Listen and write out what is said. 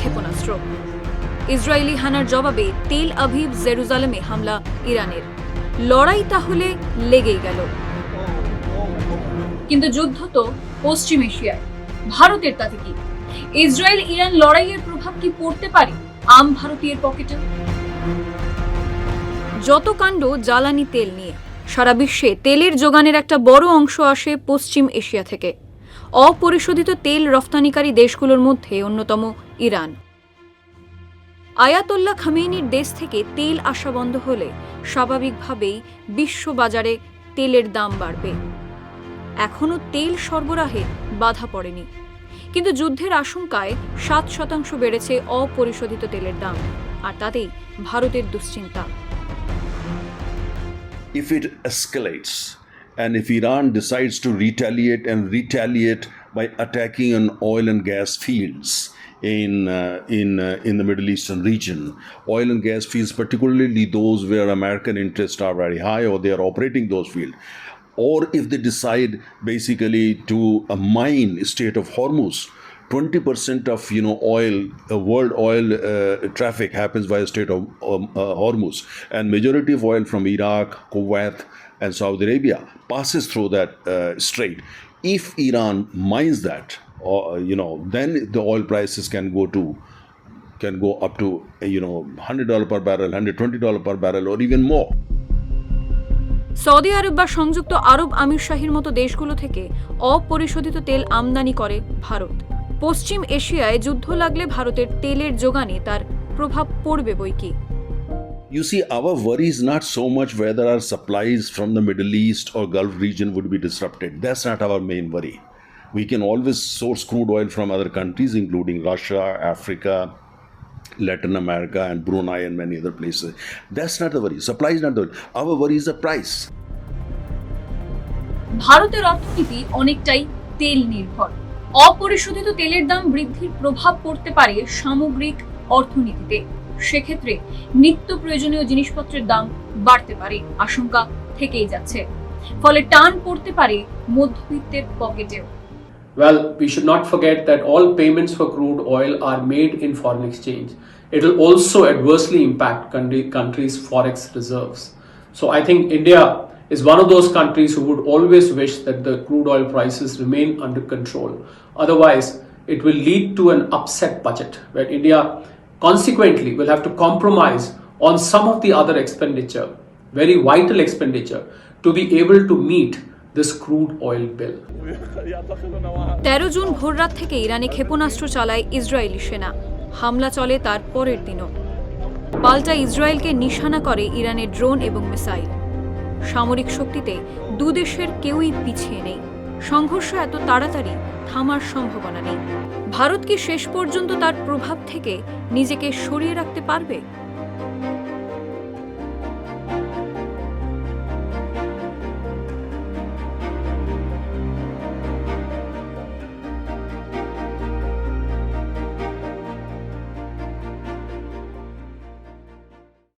ক্ষেপণাস্ত্র। ইসরায়েলি হানার জবাবে Tel Aviv জেরুজালেমে হামলা ইরানের। লড়াই তাহলে লেগেই গেল। কিন্তু যুদ্ধ তো পশ্চিম এশিয়ায়। ভারতের তাতে কি ইসরায়েল ইরান লড়াইয়ের প্রভাব কি পড়তে পারে আম ভারতীয় পকেটে? যত কাণ্ড জ্বালানি তেল নিয়ে, সারা বিশ্বে তেলের যোগানের একটা বড় অংশ আসে পশ্চিম এশিয়া থেকে। অপরিশোধিত তেল রফতানিকারী দেশগুলোর মধ্যে অন্যতম ইরান। আয়াতোল্লাহ খামেনির দেশ থেকে তেল আসা বন্ধ হলে স্বাভাবিকভাবেই বিশ্ব বাজারে তেলের দাম বাড়বে। এখনও তেল সরবরাহে বাধা পড়েনি। কিন্তু যুদ্ধের আশঙ্কায় সাত শতাংশ বেড়েছে অপরিশোধিত তেলের দাম, আর তাতেই ভারতের দুশ্চিন্তা। If it escalates and if Iran decides to retaliate and retaliate by attacking on oil and gas fields in uh, in uh, in the Middle Eastern region, oil and gas fields, particularly those where American interests are very high or they are operating those fields, or if they decide basically to uh, mine state of Hormuz. 20% of you know oil uh, world oil uh, traffic happens via state of um, uh, hormuz and majority of oil from iraq kuwait and saudi arabia passes through that uh, strait if iran mines that or you know then the oil prices can go to can go up to uh, you know 100 dollar per barrel 120 dollar per barrel or even more সৌদি আরব বা সংযুক্ত আরব আমিরশাহীর মতো দেশগুলো থেকে অপরিশোধিত তেল আমদানি করে ভারত পশ্চিম এশিয়ায় যুদ্ধ লাগলে ভারতের তেলের যোগানে তার প্রভাব পড়বে বই কি You see, our worry is not so much whether our supplies from the Middle East or Gulf region would be disrupted. That's not our main worry. We can always source crude oil from other countries, including Russia, Africa, Latin America, and Brunei, and many other places. That's not the worry. Supply is not the worry. Our worry is the price. ভারতের অর্থনীতি অনেকটাই তেল নির্ভর অপরিশোধিত তেলের দাম বৃদ্ধির প্রভাব পড়তে পারে সামগ্রিক অর্থনীতিতে সেক্ষেত্রে নিত্য প্রয়োজনীয় জিনিসপত্রের দাম বাড়তে পারে আশঙ্কা থেকেই যাচ্ছে ফলে টান পড়তে পারে মধ্যবিত্তের পকেটেও Well, we should not forget that all payments for crude oil are made in foreign exchange. It will also adversely impact country, countries' forex reserves. So I think India is one of those countries who would always wish that the crude oil prices remain under control. Otherwise, it will lead to an upset budget where India consequently will have to compromise on some of the other expenditure, very vital expenditure, to be able to meet this crude oil bill. তেরো জুন ভোররাত থেকে ইরানে ক্ষেপণাস্ত্র চালায় Israeli সেনা হামলা চলে তার পরের দিনও পাল্টা ইসরায়েলকে নিশানা করে ইরানের ড্রোন এবং মিসাইল সামরিক শক্তিতে দুদেশের কেউই পিছিয়ে নেই সংঘর্ষ এত তাড়াতাড়ি থামার সম্ভাবনা নেই। ভারত কি শেষ পর্যন্ত তার প্রভাব থেকে নিজেকে সরিয়ে রাখতে পারবে?